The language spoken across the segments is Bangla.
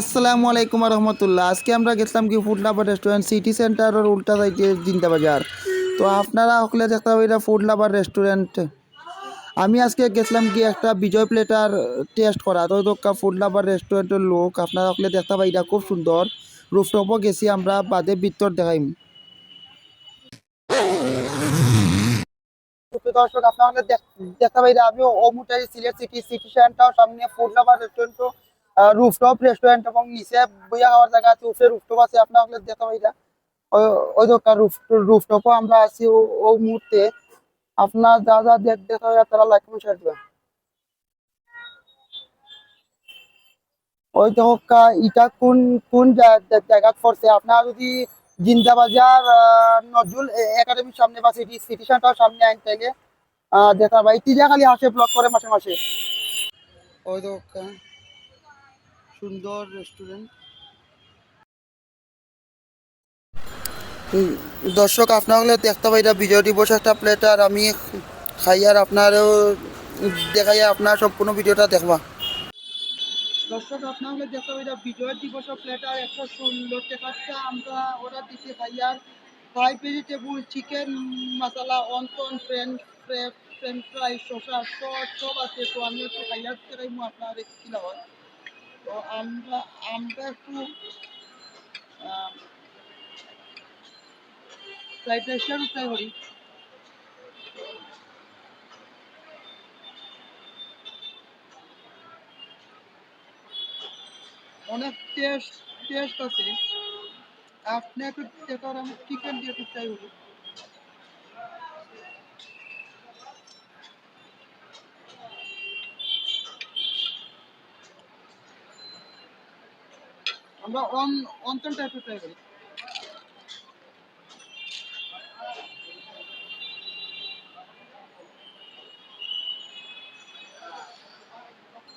আসসালামু আলাইকুম রহমতুল্লাহ আজকে আমরা গেছিলাম কি লাভার রেস্টুরেন্ট সিটি সেন্টারের উল্টা সাইডে জিন্দা বাজার। তো আপনারা হকলে দেখতে পাবেন এটা ফুড লাভার রেস্টুরেন্ট আমি আজকে গেছিলাম কি একটা বিজয় প্লেটার টেস্ট করা। তো দোকা ফুড লাভার রেস্টুরেন্টের লোক, আপনারা হকলে দেখতে পাই এটা খুব সুন্দর। রুফটপও গেছি, আমরা বাদে ভিতর দেখাইম দর্শক, আপনারা দেখতে পাই আমি ওমুটাই সিলেট সিটি সিটি সেন্টার সামনে food lover restaurant rooftop restaurant এবং নিচে বইয়া খাওয়ার জায়গা আছে উপরে রুফটপ আছে আপনার আপনারা দেখা পাইরা ওই দোকান রুফ রুফটপও আমরা আছি ও- মুহূর্তে। আপনার যা যা দেখ দেখা হয় তারা লাইক করে দিবেন ওই দোকা ইটা কোন কোন জায়গা পড়ছে? আপনারা যদি জিন্দা বাজার আহ, নজরুল একাডেমির সামনে বা সিটি সিটি সেন্টার সামনে আইন আহ, দেখা ভাই তিজা খালি আসে ব্লক করে মাসে মাসে। ওই দোকা সুন্দর রেস্টুরেন্ট দর্শক আপনার হলে দেখতে পাই এটা বিজয় দিবস একটা প্লেট আর আমি খাই আর আপনারও দেখাই আপনার সম্পূর্ণ ভিডিওটা দেখবা। দর্শক আপনার হলে দেখতে পাই বিজয় দিবস প্লেটার একটা সুন্দর টেকারটা আমরা অর্ডার দিতে খাই আর fry vegetable chicken masala wonton French French fry শসা সস সব আছে। তো আমি একটু খাইয়ার আপনার হয় তো আমরা আমরা একটু ফ্রাইড রাইসটার ট্রাই করি। অনেক টেস্ট টেস্ট আছে। আপনি একটু চিকেন দিয়ে একটু ট্রাই করি আমরা অন অন্তনটা একটু ট্রাই করি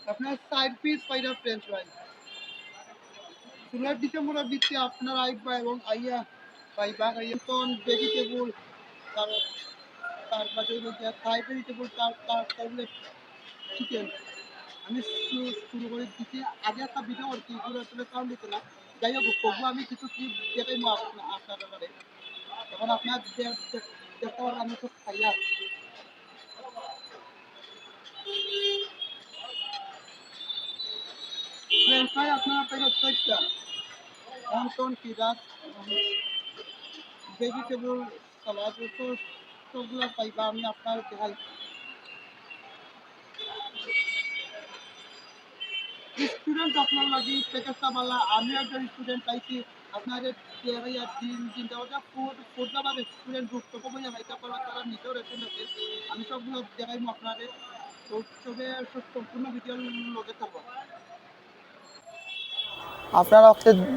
আপনার সাইড পিস পাইরা ফ্রেঞ্চ ফ্রাই ষোলো ডিসেম্বরের ভিত্তি আপনার আইবা এবং আইয়া পাইবা আইয়ন ভেজিটেবল তার তার পাশে থাই ভেজিটেবল তার তার চিকেন আমি শু- শুরু করে দিচ্ছি আগে একটা ভিডিও করছি পুরো আসলে সাউন্ড দিতে না। যাই হোক তবু আমি কিছু ক্লিপ দেখাই আপনার ব্যাপারে তখন আপনার দে- দে- দেখতে পারবেন আমি তো খাইয়া ফ্রেঞ্চ ফ্রাই আপনারা পেয়ে চারটা অন্তন পিরাস ভেজিটেবল সালাদ তো সবগুলো পাইবা আমি আপনার দেখাই স্টুডেন্ট আপনার লাগি প্যাকেজটা বালা আমি একজন স্টুডেন্ট পাইছি আপনাদের দেখাইয়া দিন চিন্তা করতে ফুড ফুড বা রেস্টুরেন্ট ঢুকতে পাবো না ভাইটা পারবা তারা নিজেও রেস্টুরেন্ট আছে আমি সবগুলো দেখাইমু আপনাদের তো সবে সম্পূর্ণ ভিডিও লগে থাকব। আপনারা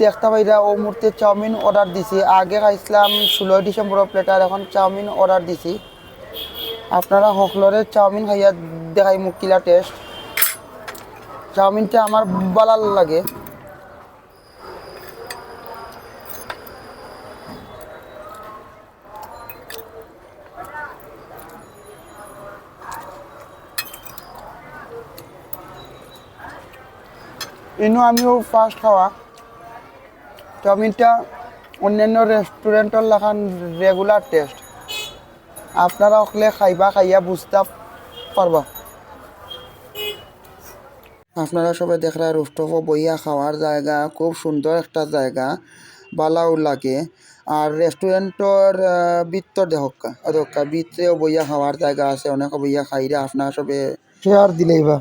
দেখতে পাইরা ও মুহূর্তে চাউমিন অর্ডার দিছি। আগে খাইছিলাম ষোলোই ডিসেম্বর প্লেটার এখন চাউমিন অর্ডার দিছি। আপনারা হকলরে চাউমিন খাইয়া দেখাই মুখ কিলা টেস্ট চাউমিনটা আমার ভালো লাগে। ইনো আমিও ফার্স্ট খাওয়া। চাউমিনটা অন্যান্য রেস্টুরেন্টের লাখান রেগুলার টেস্ট আপনারা অকলে খাইবা, খাইয়া বুঝতে পারবা। আপনারা সবাই দেখরা রুফটপ বইয়া খাওয়ার জায়গা, খুব সুন্দর একটা জায়গা, বালাও লাগে। আর রেস্টুরেন্টর ভিতর দেখকা দেহকা ভিতরেও বইয়া খাওয়ার জায়গা আছে, অনেক বইয়া খাইরা আপনারা সবে শেয়ার দিলেই বা।